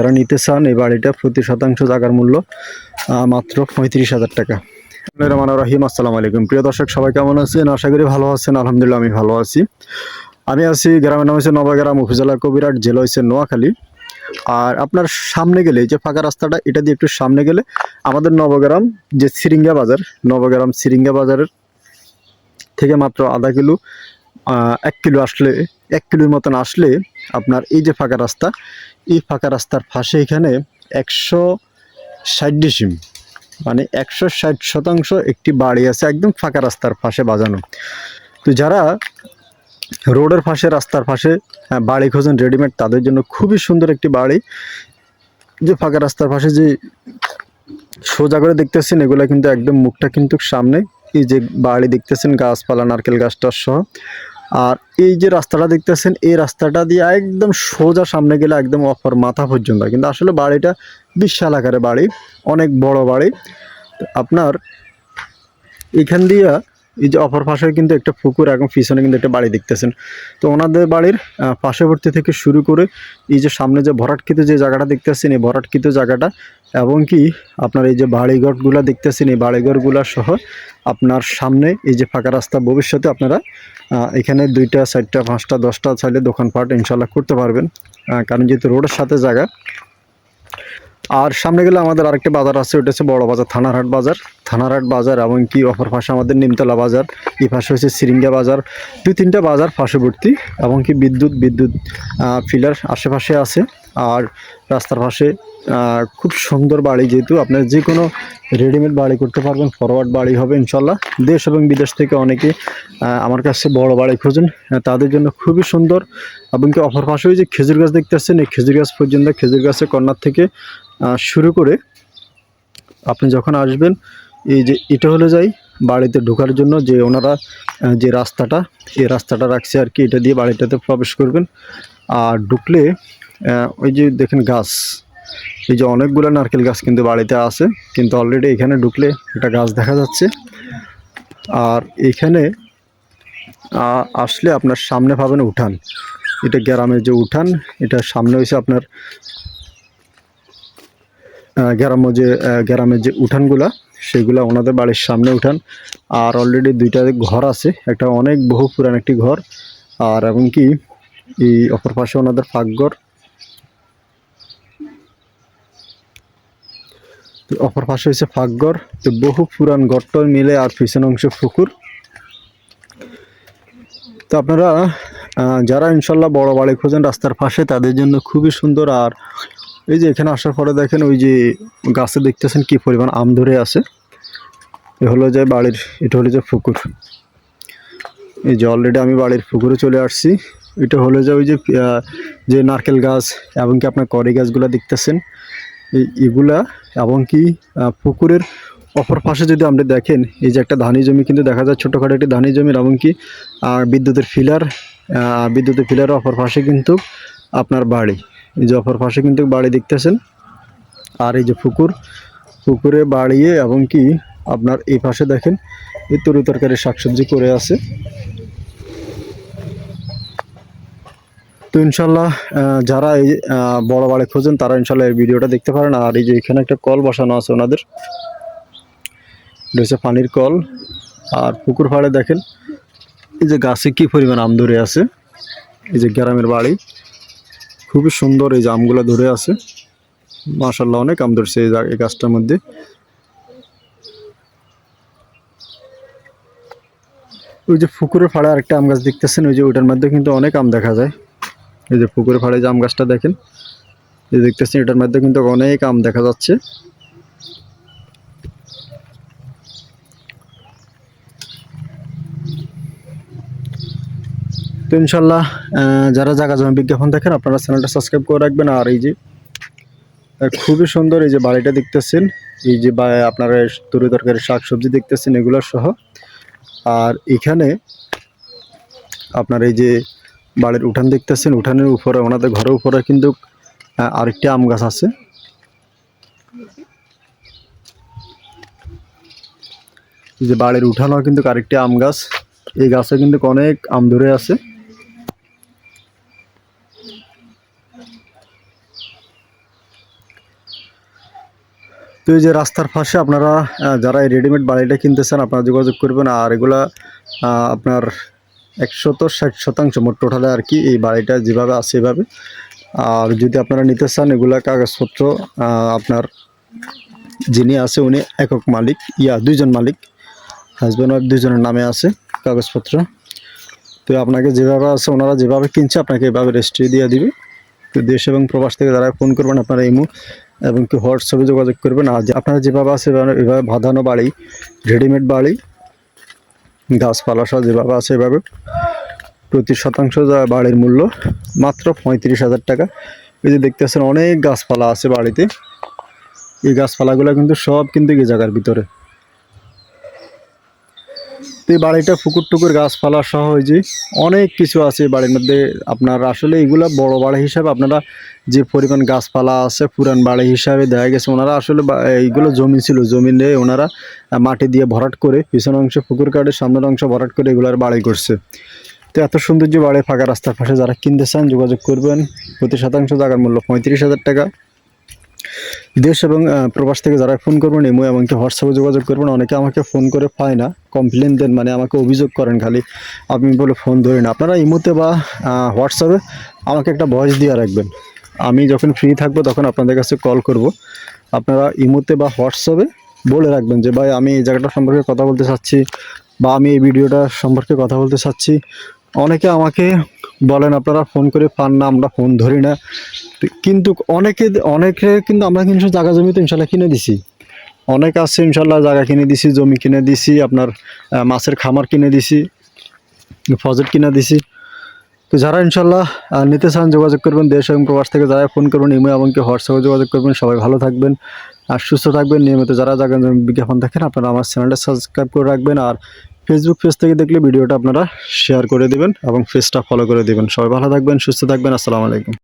যারা নিতে চান, এই বাড়িটা প্রতি শতাংশ জায়গার মূল্য মাত্র পঁয়ত্রিশ হাজার টাকা। রহমান রহিম, আসসালামু আলাইকুম। প্রিয় দর্শক, সবাই কেমন আছেন? আশা করি ভালো আছেন, আলহামদুলিল্লাহ আমি ভালো আছি। আমি আছি গ্রামের নাম হচ্ছে নবাগ্রাম উপজেলা কবিরাট জেলা হচ্ছে নোয়াখালী। আর আপনার সামনে গেলে যে ফাঁকা রাস্তাটা, এটা দিয়ে একটু সামনে গেলে, আমাদের নবগ্রাম যে সিরিঙ্গা বাজার, নবগ্রাম সিরিঙ্গা বাজারের থেকে মাত্র আধা কিলো এক কিলো আসলে, এক কিলোর মতন আসলে আপনার এই যে ফাঁকা রাস্তা, এই ফাঁকা রাস্তার পাশে এখানে একশো ষাট ডিসিম মানে একশো ষাট শতাংশ একটি বাড়ি আছে একদম ফাঁকা রাস্তার পাশে বাজানো। তো যারা রোডের পাশে, রাস্তার পাশে বাড়ি খোঁজেন, রেডিমেড, তাদের জন্য খুবই সুন্দর একটি বাড়ি। যে ফাঁকা রাস্তার পাশে যে সোজা করে দেখতেছেন, এগুলা কিন্তু একদম মুখটা কিন্তু সামনে। এই যে বাড়ি দেখতেছেন, গাছপালা, নারকেল গাছটার সহ। আর এই যে রাস্তাটা দেখতেছেন, এই রাস্তাটা দিয়ে একদম সোজা সামনে গেলে একদম অপর মাথা পর্যন্ত। কিন্তু আসলে বাড়িটা বিশাল আকারে বাড়ি, অনেক বড় বাড়ি। আপনার এখান দিয়া এই যে অপর পাশে কিন্তু একটা পুকুর এবং পিছনে কিন্তু একটা বাড়ি দেখতেছেন। তো ওনাদের বাড়ির পার্শ্ববর্তী থেকে শুরু করে এই যে সামনে যে ভরাটকৃত যে জায়গাটা দেখতেছেন, এই ভরাটকৃত জায়গাটা এবং কি আপনার এই যে বাড়িঘরগুলো দেখতেছেন, এই বাড়িঘরগুলো সহ আপনার সামনে এই যে ফাঁকা রাস্তা ভবিষ্যতে আপনারা এখানে দুইটা, চারটা, পাঁচটা, দশটা চাইলে দোকানপাট ইনশাল্লাহ করতে পারবেন। কারণ যেহেতু রোডের সাথে জায়গা আর সামনে গেলে আমাদের আরেকটি বাজার আছে ওটা হচ্ছে বড় বাজার, থানারহাট বাজার। থানারহাট বাজার এবং কি অপর পাশে আমাদের নিমতলা বাজার, এই পাশে হচ্ছে সিরিঙ্গা বাজার। দুই তিনটা বাজার পার্শ্ববর্তী এবং কি বিদ্যুৎ বিদ্যুৎ ফিলার আশেপাশে আছে। আর রাস্তার পাশে খুব সুন্দর বাড়ি যেহেতু, আপনার যে কোনো রেডিমেড বাড়ি করতে পারবেন ফরওয়ার্ড বাড়ি হবে ইনশাল্লাহ। দেশ এবং বিদেশ থেকে অনেকে আমার কাছে বড় বাড়ি খোঁজেন তাদের জন্য খুবই সুন্দর। এবং কি অপর পাশে যে খেজুর গাছ দেখতে আসছেন এই খেজুর গাছ পর্যন্ত, খেজুর গাছের কর্নার থেকে শুরু করে আপনি যখন আসবেন, এই যে এটা হলে যাই বাড়িতে ঢোকার জন্য যে ওনারা যে রাস্তাটা, এই রাস্তাটা রাখছে আর কি, এটা দিয়ে বাড়িটাতে প্রবেশ করবেন। আর ঢুকলে ওই যে দেখেন গাছ এই যে অনেকগুলো নারকেল গাছ কিন্তু বাড়িতে আছে, কিন্তু অলরেডি এখানে ঢুকলে একটা গাছ দেখা যাচ্ছে। আর এখানে আসলে আপনার সামনে পাবেন উঠান। এটা গ্রামের যে উঠান, এটা সামনে হয়েছে আপনার গ্রাম্য যে গ্রামের যে উঠানগুলা, সেগুলা ওনাদের বাড়ির সামনে উঠান। আর অলরেডি দুইটা ঘর আছে, একটা অনেক বহু পুরান একটি ঘর। আর এমনকি এই অপর পাশে ওনাদের পাকঘর তো অপর পাশে হচ্ছে ফাঁকঘর। তো বহু পুরান ঘরটর মিলে আর পিছন অংশ পুকুর। তো আপনারা যারা ইনশাল্লাহ বড় বাড়ি খোঁজেন রাস্তার পাশে, তাদের জন্য খুবই সুন্দর। আর এই যে এখানে আসার পরে দেখেন ওই যে গাছে দেখতেছেন কি পরিমাণ আম ধরে আছে। এ হলো যে বাড়ির, এটা হলো যে পুকুর। এই যে অলরেডি আমি বাড়ির পুকুরে চলে আসছি। এটা হলো যে ওই যে যে নারকেল গাছ এবং কি আপনার কড়ি গাছগুলো দেখতেছেন। এগুলা এবং কি পুকুরের অপর পাশে যদি আপনি দেখেন, এই যে একটা ধানি জমি কিন্তু দেখা যায় ছোটোখাটো একটি ধানি জমির এবং কি বিদ্যুতের ফিলার বিদ্যুতের ফিলারের অপর পাশে কিন্তু আপনার বাড়ি। এই যে অপর পাশে কিন্তু বাড়ি দেখতেছেন। আর এই যে পুকুর, পুকুরে বাড়িয়ে এবং কি, আপনার এই পাশে দেখেন, এই তরি তরকারি শাকসবজি করে আছে। তো ইনশাল্লাহ যারা এই বড় বাড়ি খোঁজেন, তারা ইনশাল্লাহ এই ভিডিওটা দেখতে পারেন। আর এই যে এখানে একটা কল বসানো আছে ওনাদের। রয়েছে পানির কল। আর পুকুর পাড়ে দেখেন, এই যে গাছে কী পরিমাণ আম ধরে আছে। এই যে গ্রামের বাড়ি। খুবই সুন্দর এই যে আমগুলো ধরে আছে। মাশাল্লাহ অনেক আম ধরছে এই এই গাছটার মধ্যে। ওই যে পুকুরের ফাড়ে আরেকটা আম গাছ দেখতেছেন, ওই যে ওইটার মধ্যে কিন্তু অনেক আম দেখা যায়। এই যে পুকুরের ফাড়ে যে আম গাছটা দেখেন। এই দেখতেছেন, এটার মধ্যে কিন্তু অনেক আম দেখা যাচ্ছে। তো ইনশাল্লাহ যারা জায়গা জমি বিজ্ঞাপন দেখেন, আপনারা চ্যানেলটা সাবস্ক্রাইব করে রাখবেন। আর এই যে খুবই সুন্দর এই যে বাড়িটা দেখতেছেন, এই যে আপনারা তরি তরকারি শাক সবজি দেখতেছেন এগুলো সহ। আর এখানে আপনার এই যে বাড়ির উঠান দেখতেছেন, উঠানের উপরে, ওনাদের ঘরের উপরে কিন্তু আরেকটি আম গাছ আছে। যে বাড়ির উঠানো কিন্তু আরেকটি আম গাছ। এই গাছে কিন্তু অনেক আম ধরে আছে। তো এই যে রাস্তার পাশে আপনারা যারা এই রেডিমেড বাড়িটা কিনতেছেন, আপনারা যোগাযোগ করবেন। আর এগুলা আপনার একশত ষাট শতাংশ মোট টোটালে আর কি এই বাড়িটা যেভাবে আছে এভাবে। আর যদি আপনারা নিতে চান, এগুলা কাগজপত্র আপনার যিনি আছে উনি একক মালিক, ইয়া দুইজন মালিক, হাজব্যান্ড ওয়াইফ দুজনের নামে আছে কাগজপত্র। তো আপনাকে যেভাবে আছে, ওনারা যেভাবে কিনছে, আপনাকে এভাবে রেজিস্ট্রি দিয়ে দিবে। তো দেশ এবং প্রবাস থেকে যারা ফোন করবেন, আপনারা ইমো এবং কি হোয়াটসঅ্যাপে যোগাযোগ করবেন। আর আপনারা যেভাবে আছে, এভাবে বাঁধানো বাড়ি রেডিমেড বাড়ি গাছপালা সহ যেভাবে আছে এভাবে প্রতি শতাংশ যা বাড়ির মূল্য, মাত্র পঁয়ত্রিশ হাজার টাকা। এই যে দেখতেছেন অনেক গাছপালা আছে বাড়িতে। এই গাছপালাগুলো কিন্তু সব কিন্তু এই জায়গার ভিতরে। তো এই বাড়িটা পুকুর টুকুর গাছপালা সহ যে অনেক কিছু আছে এই বাড়ির মধ্যে। আপনার আসলে এগুলা বড় বাড়ি হিসাবে আপনারা যে পরিমাণ গাছপালা আছে, পুরান বাড়ি হিসাবে দেখা গেছে, ওনারা আসলে এইগুলো জমি ছিল, জমি নিয়ে ওনারা মাটি দিয়ে ভরাট করে পিছনের অংশ পুকুর কাটে, সামনের অংশ ভরাট করে এগুলার বাড়ি করছে। তো এত সৌন্দর্য বাড়ি ফাঁকা রাস্তার পাশে যারা কিনতে চান, যোগাযোগ করবেন। প্রতি শতাংশ জায়গার মূল্য পঁয়ত্রিশ হাজার টাকা। দেশ এবং প্রবাস থেকে যারা ফোন করবেন এমও এমনকি হোয়াটসঅ্যাপে যোগাযোগ করবেন, অনেকে আমাকে ফোন করে পায় না কমপ্লেন দেন মানে আমাকে অভিযোগ করেন খালি, আপনি বলে ফোন ধরি না আপনারা ইমোতে বা হোয়াটসঅ্যাপে আমাকে একটা ভয়েস দিয়ে রাখবেন। আমি যখন ফ্রি থাকব, তখন আপনাদের কাছে কল করব। আপনারা ইমোতে বা হোয়াটসঅ্যাপে বলে রাখবেন যে, ভাই, আমি এই জায়গাটা সম্পর্কে কথা বলতে চাচ্ছি বা আমি এই ভিডিওটা সম্পর্কে কথা বলতে চাচ্ছি। অনেকে আমাকে বলেন, আপনারা ফোন করে পান না, আমরা ফোন ধরি না। কিন্তু অনেকে অনেকে কিন্তু আমরা কিন্তু জায়গা জমি তো ইনশাল্লাহ কিনে দিছি। অনেক আছে ইনশাল্লাহ জায়গা কিনে দিছি, জমি কিনে দিছি, আপনার মাছের খামার কিনে দিছি ফজেট কিনে দিছি। তো যারা ইনশাল্লাহ নিতে চান, যোগাযোগ করবেন, দেশ এবং প্রবাস থেকে যারা ফোন করবেন ইমেল এমনকি হোয়াটসঅ্যাপে যোগাযোগ করবেন, সবাই ভালো থাকবেন আর সুস্থ থাকবেন। নিয়মিত যারা জায়গা বিজ্ঞাপন দেখেন, আপনারা আমার চ্যানেলটা সাবস্ক্রাইব করে রাখবেন আর ফেসবুক পেজ থেকে দেখলে ভিডিওটা আপনারা শেয়ার করে দেবেন এবং পেজটা ফলো করে দেবেন। সবাই ভালো থাকবেন, সুস্থ থাকবেন, আসসালামু আলাইকুম।